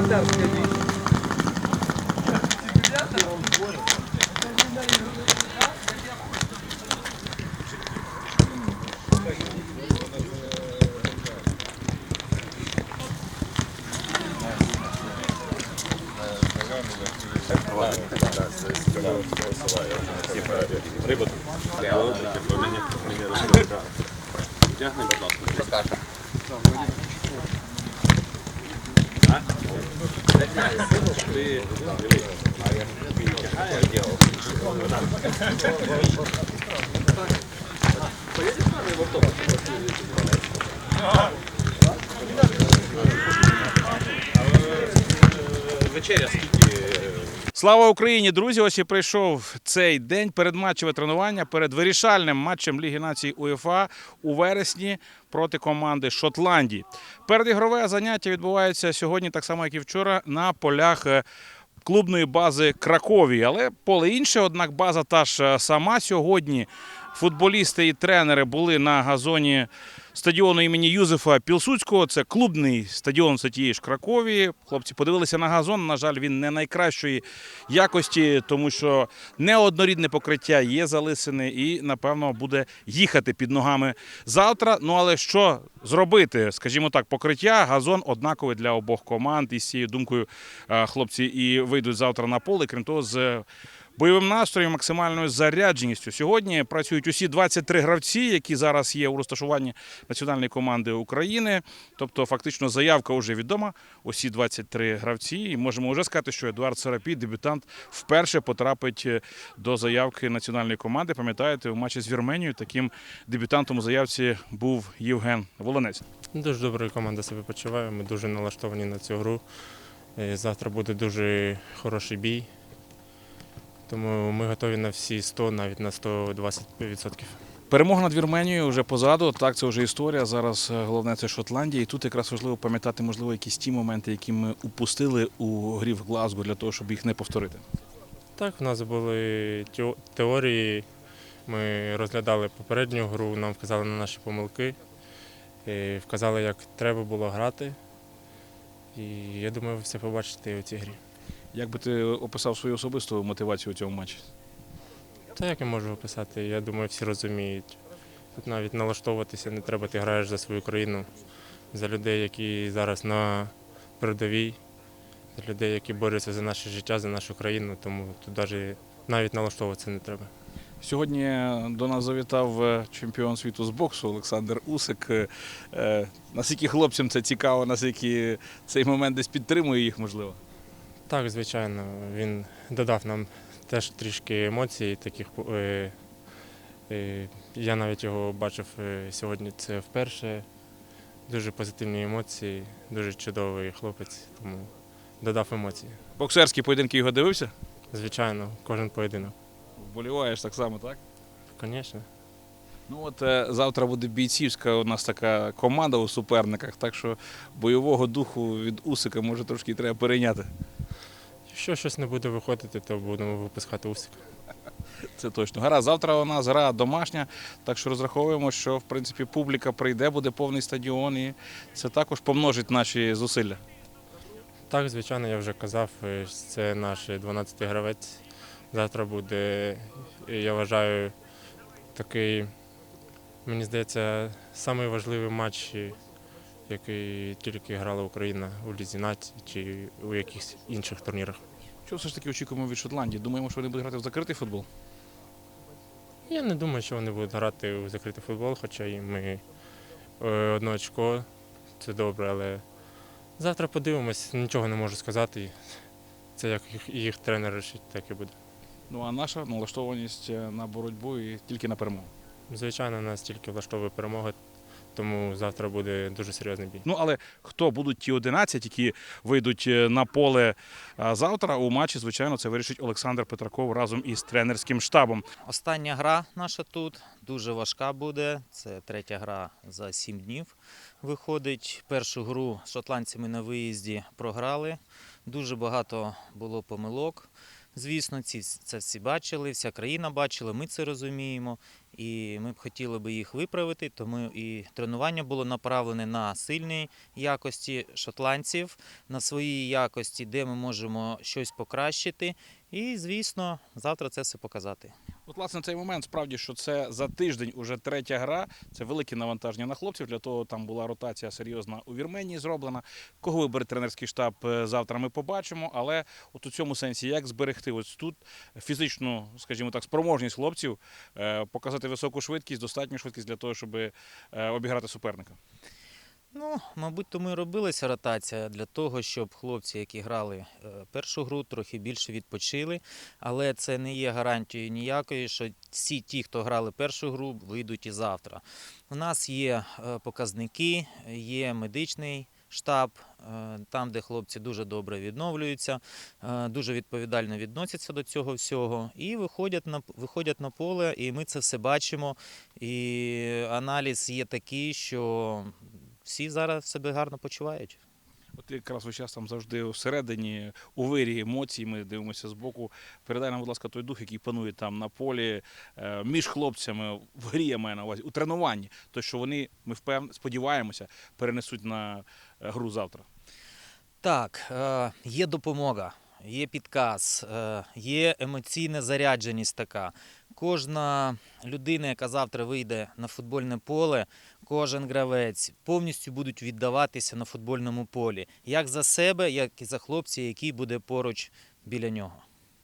Краснодар, скажи. Риба тут. Мені розповідає. Тягни, будь ласка. Вечеря скільки? Слава Україні, друзі! Ось і прийшов цей день передматчеве тренування перед вирішальним матчем Ліги націй УЄФА у вересні проти команди Шотландії. Передігрове заняття відбувається сьогодні, так само як і вчора, на полях. е, Клубної бази Кракові, але поле інше. Однак база та ж е, сама сьогодні. Футболісти і тренери були на газоні стадіону імені Юзефа Пілсудського. Це клубний стадіон це тієї ж Кракові. Хлопці подивилися на газон. На жаль, він не найкращої якості, тому що неоднорідне покриття є залисини і, напевно, буде їхати під ногами завтра. Ну але що зробити? Скажімо так, покриття, газон однаковий для обох команд. І з цією думкою е, хлопці і вийдуть завтра на поле. Крім того, з бойовим настроєм, максимальною зарядженістю. Сьогодні працюють усі 23 гравці, які зараз є у розташуванні національної команди України. Тобто, фактично, заявка вже відома. Усі 23 гравці. І можемо вже сказати, що Едуард Сарапій, дебютант, вперше потрапить е, до заявки національної команди. Пам'ятаєте, у матчі з Вірменією таким дебютантом у заявці був Євген Волонець. Дуже добре команда себе почуває. Ми дуже налаштовані на цю гру. Е, Завтра буде дуже хороший бій. Тому ми готові на всі 100, навіть на 120%. Перемога над Вірменією вже позаду. Так, це вже історія. Зараз е, головне це Шотландія. І тут якраз важливо пам'ятати, можливо, якісь ті моменти, які ми упустили у грі в Глазго для того, щоб їх не повторити. Так, в нас були теорії. Ми розглядали попередню гру, нам вказали на наші помилки, е, вказали, як треба було грати. І я думаю, ви все побачите у цій грі. Як би ти описав свою особисту мотивацію у цьому матчі? Та як я можу описати? Я думаю, всі розуміють. Тут навіть налаштовуватися не треба, ти граєш за свою країну, за людей, які зараз на передовій, за людей, які борються за наше життя, за нашу країну, тому тут навіть, навіть налаштовуватися не треба. Сьогодні до нас завітав е, чемпіон світу з боксу Олександр Усик. Е, е, Наскільки хлопцям це цікаво, наскільки цей момент десь підтримує їх, можливо. Так, звичайно, він додав нам теж трішки емоцій. Таких, е, е, я навіть його бачив е, сьогодні це вперше. Дуже позитивні емоції, дуже чудовий хлопець, тому додав емоції. Боксерські поєдинки його дивився? Звичайно, кожен поєдинок. Вболіваєш так само, так? Звісно. Ну от завтра буде бійцівська у нас така команда у суперниках, так що бойового духу від Усика може трошки треба перейняти. Якщо щось не буде виходити, то будемо випускати усик. Це точно. Гаразд, завтра у нас гра домашня, так що розраховуємо, що в принципі публіка прийде, буде повний стадіон, і це також помножить наші зусилля. Так, звичайно, я вже казав, е, це наш 12-й гравець. Завтра буде, е, я вважаю, такий, мені здається, самий важливий матч, який тільки грала Україна у Лізі націй чи у якихось інших турнірах. Що все ж таки очікуємо від Шотландії? Думаємо, що вони будуть грати в закритий футбол? Я не думаю, що вони будуть грати у закритий футбол, хоча і ми е, одне очко, це добре, але завтра подивимось, нічого не можу сказати. Це як їх, їх тренер рішить, так і буде. Ну а наша налаштованість е, на боротьбу і тільки на перемогу. Звичайно, нас тільки влаштовує перемога, тому завтра буде дуже серйозний бій. Ну але хто будуть ті 11, які вийдуть е, на поле завтра у матчі, звичайно, це вирішить Олександр Петраков разом із тренерським штабом. Остання гра наша тут дуже важка буде. Це третя гра за сім днів. Виходить, першу гру з шотландцями на виїзді програли. Дуже багато було помилок. Звісно, ці це всі бачили, вся країна бачила, ми це розуміємо. І ми б хотіли би їх виправити. Тому і тренування було направлене на сильні якості шотландців, на свої якості, де ми можемо щось покращити. І, звісно, завтра це все показати. От, власне, цей момент справді, що це за тиждень уже третя гра. Це велике навантаження на хлопців. Для того там була ротація серйозна у Вірменії зроблена. Кого вибере тренерський штаб е, завтра, ми побачимо. Але от у цьому сенсі, як зберегти ось тут фізичну, скажімо так, спроможність хлопців, е, показати високу швидкість, достатню швидкість для того, щоб е, обіграти суперника. Ну, мабуть, тому і робилася ротація для того, щоб хлопці, які грали е, першу гру, трохи більше відпочили. Але це не є гарантією ніякою, що всі ті, хто грали першу гру, вийдуть і завтра. У нас є е, показники, є медичний штаб, е, там, де хлопці дуже добре відновлюються, дуже відповідально відносяться до цього всього і виходять на, виходять на поле, і ми це все бачимо. І аналіз є такий, що всі зараз себе гарно почувають. От якраз весь час там завжди всередині, у вирі емоцій, ми дивимося збоку. Передай нам, будь ласка, той дух, який панує там на полі, е, між хлопцями, в грі я маю на увазі, у тренуванні. То, що вони, ми впев... сподіваємося, перенесуть на е, гру завтра. Так, е, є допомога, є підказ, є емоційна зарядженість така. Кожна людина, яка завтра вийде на футбольне поле, кожен гравець повністю будуть віддаватися на футбольному полі, як за себе, як і за хлопця, який буде поруч біля нього.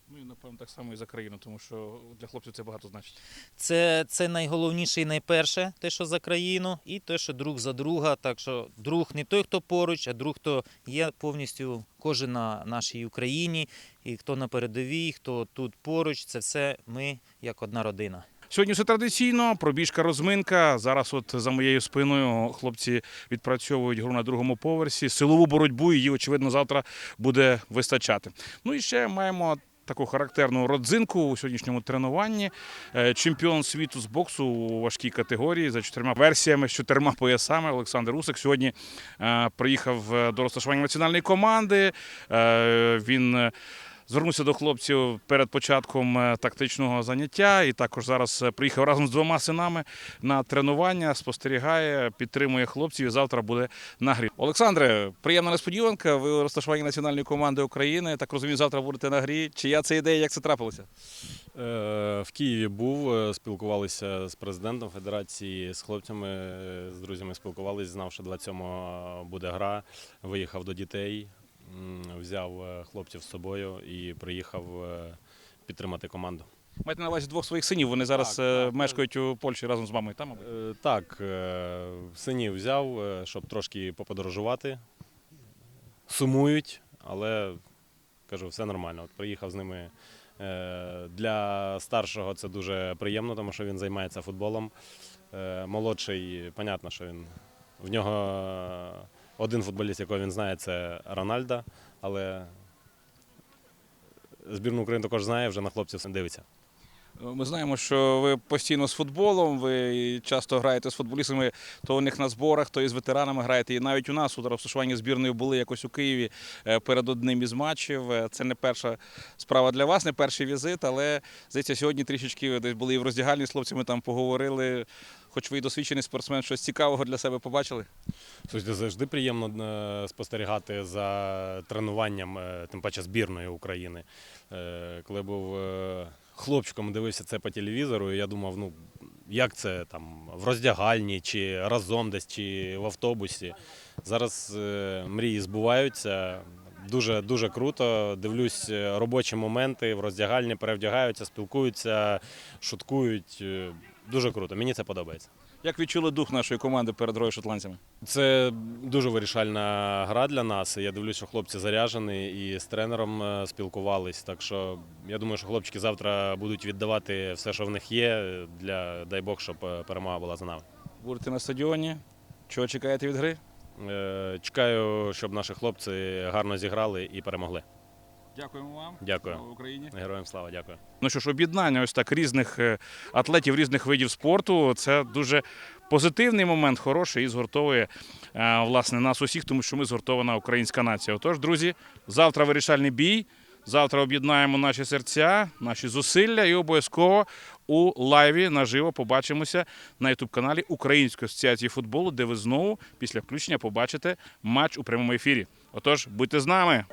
Ну і напевно так само і за країну, тому що для хлопців це багато значить. Це, це найголовніше і найперше, те, що за країну, і те, що друг за друга. Так що друг не той, хто поруч, а друг, хто є повністю кожен на нашій Україні, і хто на передовій, хто тут поруч, це все ми як одна родина. Сьогодні все традиційно, пробіжка, розминка. Зараз, от за моєю спиною, хлопці відпрацьовують гру на другому поверсі. Силову боротьбу її, очевидно, завтра буде вистачати. Ну і ще маємо. Таку характерну родзинку у сьогоднішньому тренуванні. Е, Чемпіон світу з боксу у важкій категорії за чотирма версіями, з чотирма поясами. Олександр Усик сьогодні е, приїхав е, до розташування національної команди. Він Звернувся до хлопців перед початком е, тактичного заняття і також зараз е, приїхав разом з двома синами на тренування, спостерігає, підтримує хлопців і завтра буде на грі. Олександре, приємна несподіванка. Ви у розташуванні національної команди України. Так розумію, завтра будете на грі. Чия це ідея, як це трапилося? Е, В Києві був, спілкувалися з президентом федерації, з хлопцями, з друзями спілкувалися, знав, що 27-го буде гра. Виїхав до дітей, взяв е, хлопців з собою і приїхав е, підтримати команду. Маєте на увазі двох своїх синів. Вони зараз Так, е, мешкають у Польщі разом з мамою. Там, мабуть? Так, синів взяв, щоб трошки поподорожувати. Сумують, але кажу, все нормально. От приїхав з ними. Для старшого це дуже приємно, тому що він займається футболом. Молодший, понятно, що він в нього один футболіст, якого він знає, це Рональда, але збірну України також знає, вже на хлопців дивиться. Ми знаємо, що ви постійно з футболом, ви часто граєте з футболістами, то у них на зборах, то і з ветеранами граєте. І навіть у нас у розташуванні збірної були якось у Києві е, перед одним із матчів. Е, Це не перша справа для вас, не перший візит, але здається, сьогодні трішечки десь були і в роздягальні з хлопцями там поговорили. Хоч ви і досвідчений спортсмен, щось цікавого для себе побачили? Слухайте, завжди приємно е, спостерігати за тренуванням, тим паче збірної України. Коли був хлопчиком, дивився це по телевізору, і я думав, ну як це там в роздягальні, чи разом десь, чи в автобусі. Зараз е, мрії збуваються. Дуже дуже круто. Дивлюсь е, робочі моменти в роздягальні, перевдягаються, спілкуються, шуткують. Е, Дуже круто. Мені це подобається. Як відчули дух нашої команди перед грою шотландцями? Це дуже вирішальна гра для нас. Я дивлюся, що хлопці заряжені і з тренером е, спілкувались. Так що я думаю, що хлопчики завтра будуть віддавати все, що в них є. Для дай Бог, щоб е, перемога була за нами. Будете на стадіоні? Чого чекаєте від гри? Е, Чекаю, щоб наші хлопці гарно зіграли і перемогли. Дякуємо вам. Дякую. Слава Україні. Героям слава, дякую. Ну що ж, об'єднання ось так різних е, атлетів різних видів спорту. Це дуже позитивний момент, хороший і згуртовує е, власне нас усіх, тому що ми згуртована українська нація. Отож, друзі, завтра вирішальний бій. Завтра об'єднаємо наші серця, наші зусилля і обов'язково у лайві наживо побачимося на ютуб-каналі Української асоціації футболу, де ви знову після включення побачите матч у прямому ефірі. Отож, будьте з нами.